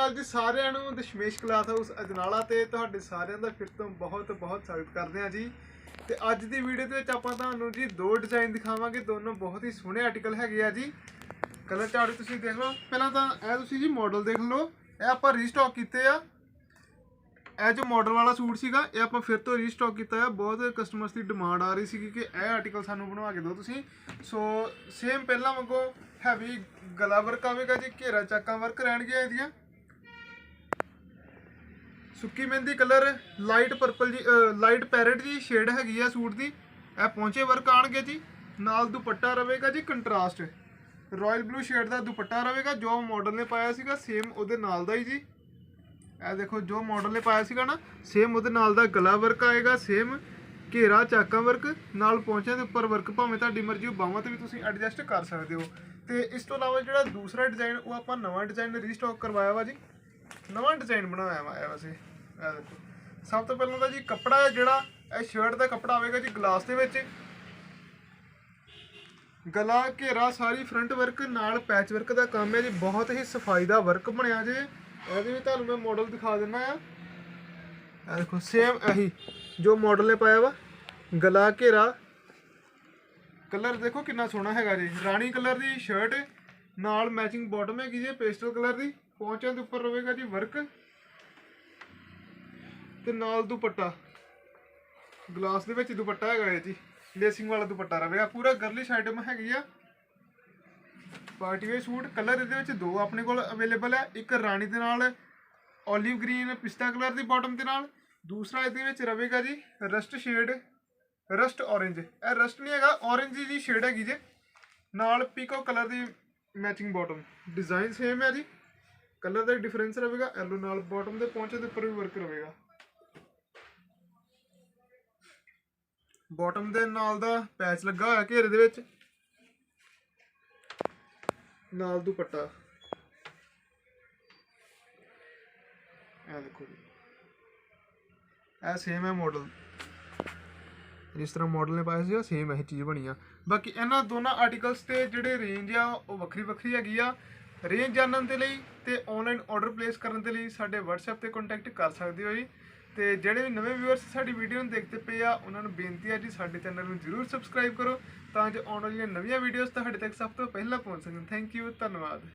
ਅਕਾਲ ਜੀ ਸਾਰਿਆਂ ਨੂੰ ਦਸ਼ਮੇਸ਼ ਕਲਾਸ ਹਾਊਸ ਅਜਨਾਲਾ ਤੇ ਤੁਹਾਡੇ ਸਾਰਿਆਂ ਦਾ ਫਿਰ ਤੋਂ ਬਹੁਤ ਬਹੁਤ ਸਵਾਗਤ ਕਰਦੇ ਹਾਂ ਜੀ। ਤੇ ਅੱਜ ਦੀ ਵੀਡੀਓ ਦੇ ਵਿੱਚ ਆਪਾਂ ਤੁਹਾਨੂੰ ਜੀ ਦੋ ਡਿਜ਼ਾਈਨ ਦਿਖਾਵਾਂਗੇ, ਦੋਨੋਂ ਬਹੁਤ ਹੀ ਸੋਹਣੇ ਆਰਟੀਕਲ ਹੈਗੇ ਆ ਜੀ। ਕਲਰ ਚਾਰਟ ਤੁਸੀਂ ਦੇਖ ਲਓ। ਪਹਿਲਾਂ ਤਾਂ ਇਹ ਤੁਸੀਂ ਜੀ ਮਾਡਲ ਦੇਖ ਲਓ। ਇਹ ਆਪਾਂ ਰੀਸਟਾਕ ਕੀਤੇ ਆ। ਇਹ ਜੋ ਮਾਡਲ ਵਾਲਾ ਸੂਟ ਸੀਗਾ, ਇਹ ਆਪਾਂ ਫਿਰ ਤੋਂ ਰੀਸਟਾਕ ਕੀਤਾ ਆ। ਬਹੁਤ ਕਸਟਮਰਸ ਦੀ ਡਿਮਾਂਡ ਆ ਰਹੀ ਸੀ ਕਿ ਇਹ ਆਰਟੀਕਲ ਸਾਨੂੰ ਬਣਵਾ ਕੇ ਦਿਓ ਤੁਸੀਂ। ਸੋ ਸੇਮ ਪਹਿਲਾਂ ਵਾਂਗੂ ਹੈਵੀ ਗਲਾ ਵਰਕ ਆਵੇਗਾ ਜੀ, ਘੇਰਾ ਚਾਕਾਂ ਵਰਕ ਰਹਿਣਗੇ ਇਹਦੀਆਂ। ਸੁੱਕੀ ਮਹਿੰਦੀ ਕਲਰ ਲਾਈਟ ਪਰਪਲ ਜੀ ਲਾਈਟ ਪੈਰਟ ਜੀ ਸ਼ੇਡ ਹੈਗੀ ਆ ਸੂਟ ਦੀ। ਇਹ ਪਹੁੰਚੇ ਵਰਕ ਆਣਗੇ ਜੀ। ਨਾਲ ਦੁਪੱਟਾ ਰਵੇਗਾ ਜੀ ਕੰਟਰਾਸਟ ਰਾਇਲ ਬਲੂ ਸ਼ੇਡ ਦਾ ਦੁਪੱਟਾ ਰਵੇਗਾ ਜੋ ਮਾਡਲ ਨੇ ਪਾਇਆ ਸੀਗਾ ਸੇਮ ਉਹਦੇ ਨਾਲ ਦਾ ਹੀ ਜੀ। ਇਹ ਦੇਖੋ, ਜੋ ਮਾਡਲ ਨੇ ਪਾਇਆ ਸੀਗਾ ਨਾ ਸੇਮ ਉਹਦੇ ਨਾਲ ਦਾ ਗਲਾ ਵਰਕ ਆਏਗਾ ਸੇਮ ਘੇਰਾ, ਚਾਕਾਂ ਵਰਕ ਨਾਲ ਪੌਂਚਿਆਂ ਦੇ ਉੱਪਰ ਵਰਕ ਭਾਵੇਂ ਤੁਹਾਡੀ ਮਰਜ਼ੀ, ਉਹ ਬਾਹਾਂ ਤੇ ਵੀ ਤੁਸੀਂ ਐਡਜਸਟ ਕਰ ਸਕਦੇ ਹੋ। ਤੇ ਇਸ ਤੋਂ ਇਲਾਵਾ ਜਿਹੜਾ ਦੂਸਰਾ ਡਿਜ਼ਾਈਨ ਉਹ ਆਪਾਂ ਨਵਾਂ ਡਿਜ਼ਾਈਨ ਰੀਸਟਾਕ ਕਰਵਾਇਆ ਵਾ ਜੀ। ਨਵਾਂ ਡਿਜ਼ਾਈਨ ਬਣਾਇਆ ਵਾ ਇਹ ਵੈਸੇ। ਇਹ ਦੇਖੋ ਸਭ ਤੋਂ ਪਹਿਲਾਂ ਤਾਂ ਜੀ ਕੱਪੜਾ ਹੈ ਜਿਹੜਾ, ਇਹ ਸ਼ਰਟ ਦਾ ਕੱਪੜਾ ਆਵੇਗਾ ਜੀ ਗਲਾਸ ਦੇ ਵਿੱਚ। ਗਲਾ, ਘੇਰਾ, ਸਾਰੀ ਫਰੰਟ ਵਰਕ ਨਾਲ ਪੈਚ ਵਰਕ ਦਾ ਕੰਮ ਹੈ ਜੀ। ਬਹੁਤ ਹੀ ਸਫ਼ਾਈ ਦਾ ਵਰਕ ਬਣਿਆ ਜੇ। ਇਹਦੇ ਵੀ ਤੁਹਾਨੂੰ ਮੈਂ ਮਾਡਲ ਦਿਖਾ ਦਿੰਦਾ ਆ ਇਹ ਦੇਖੋ ਸੇਮ ਇਹੀ ਜੋ ਮਾਡਲ ਨੇ ਪਾਇਆ ਵਾ। ਗਲਾ, ਘੇਰਾ। ਕਲਰ ਦੇਖੋ ਕਿੰਨਾ ਸੋਹਣਾ ਹੈਗਾ ਜੀ। ਰਾਣੀ ਕਲਰ ਦੀ ਸ਼ਰਟ ਨਾਲ ਮੈਚਿੰਗ ਬਾਟਮ ਹੈਗੀ ਜੀ ਪੇਸਟਲ ਕਲਰ ਦੀ। ਪੌਂਚਾਂ ਦੇ ਉੱਪਰ ਰਹੇਗਾ ਜੀ ਵਰਕ ਤੇ ਨਾਲ ਦੁਪੱਟਾ। ਗਲਾਸ ਦੇ ਵਿੱਚ ਦੁਪੱਟਾ ਹੈਗਾ ਇਹ ਜੀ। ਲੇਸਿੰਗ ਵਾਲਾ ਦੁਪੱਟਾ ਰਹੇਗਾ ਪੂਰਾ ਗਰਲਿਸ਼ ਆਈਟਮ ਹੈਗੀ ਆ। ਪਾਰਟੀ ਵੇਅਰ ਸੂਟ ਕਲਰ ਇਹਦੇ ਵਿੱਚ ਦੋ ਆਪਣੇ ਕੋਲ ਅਵੇਲੇਬਲ ਹੈ ਇੱਕ ਰਾਣੀ ਦੇ ਨਾਲ 올ਿਵ ਗ੍ਰੀਨ ਪਿਸਤਾ ਕਲਰ ਦੀ ਬਾਟਮ ਦੇ ਨਾਲ। ਦੂਸਰਾ ਇਹਦੇ ਵਿੱਚ ਰਹੇਗਾ ਜੀ ਰਸਟ ਸ਼ੇਡ ਰਸਟ orange ਇਹ ਰਸਟ ਨਹੀਂ ਹੈਗਾ, orange ਦੀ ਸ਼ੇਡ ਹੈਗੀ ਜੇ। ਨਾਲ ਪੀਕੋ ਕਲਰ ਦੀ ਮੈਚਿੰਗ ਬਾਟਮ ਡਿਜ਼ਾਈਨ ਸੇਮ ਹੈ ਜੀ। ਕਲਰ ਦਾ ਡਿਫਰੈਂਸ ਰਹੇਗਾ ਐਲੋ ਨਾਲ ਬਾਟਮ ਦੇ ਪਹੁੰਚੇ ਦੇ ਉੱਪਰ ਵੀ ਵਰਕ ਰਹੇਗਾ ਬਾਟਮ ਦੇ ਨਾਲ ਦਾ ਪੈਚ ਲੱਗਾ ਹੋਇਆ ਘੇਰੇ ਦੇ ਵਿੱਚ। ਨਾਲ ਦੁਪੱਟਾ। ਇਹ ਦੇਖੋ ਜੀ। ਇਹ ਸੇਮ ਹੈ ਮਾਡਲ ਜਿਸ ਤਰ੍ਹਾਂ ਮਾਡਲ ਨੇ ਪਾਇਆ ਸੀ ਸੇਮ ਇਹ ਚੀਜ਼ ਬਣੀ ਆ। ਬਾਕੀ ਇਹਨਾਂ ਦੋਨਾਂ ਆਰਟੀਕਲਸ ਤੇ ਜਿਹੜੇ ਰੇਂਜ ਆ, ਉਹ ਵੱਖਰੀ ਵੱਖਰੀ ਹੈਗੀ ਆ। ਰੇਂਜ ਜਾਣਨ ਦੇ ਲਈ ਤੇ ਆਨਲਾਈਨ ਆਰਡਰ ਪਲੇਸ ਕਰਨ ਦੇ ਲਈ ਸਾਡੇ WhatsApp ਤੇ ਕੰਟੈਕਟ ਕਰ ਸਕਦੇ ਹੋ ਜੀ। ਤੇ ਜਿਹੜੇ ਵੀ ਨਵੇਂ ਵਿਊਅਰਸ ਸਾਡੀ ਵੀਡੀਓ ਨੂੰ ਦੇਖਦੇ ਪਏ ਆ, ਉਹਨਾਂ ਨੂੰ ਬੇਨਤੀ ਹੈ ਜੀ, ਸਾਡੇ ਚੈਨਲ ਨੂੰ ਜਰੂਰ ਸਬਸਕ੍ਰਾਈਬ ਕਰੋ ਤਾਂ ਜੋ ਆਉਣ ਵਾਲੀਆਂ ਨਵੀਆਂ ਵੀਡੀਓਜ਼ ਤੁਹਾਡੇ ਤੱਕ ਸਭ ਤੋਂ ਪਹਿਲਾਂ ਪਹੁੰਚ ਸਕਣ। ਥੈਂਕ ਯੂ ਧੰਨਵਾਦ।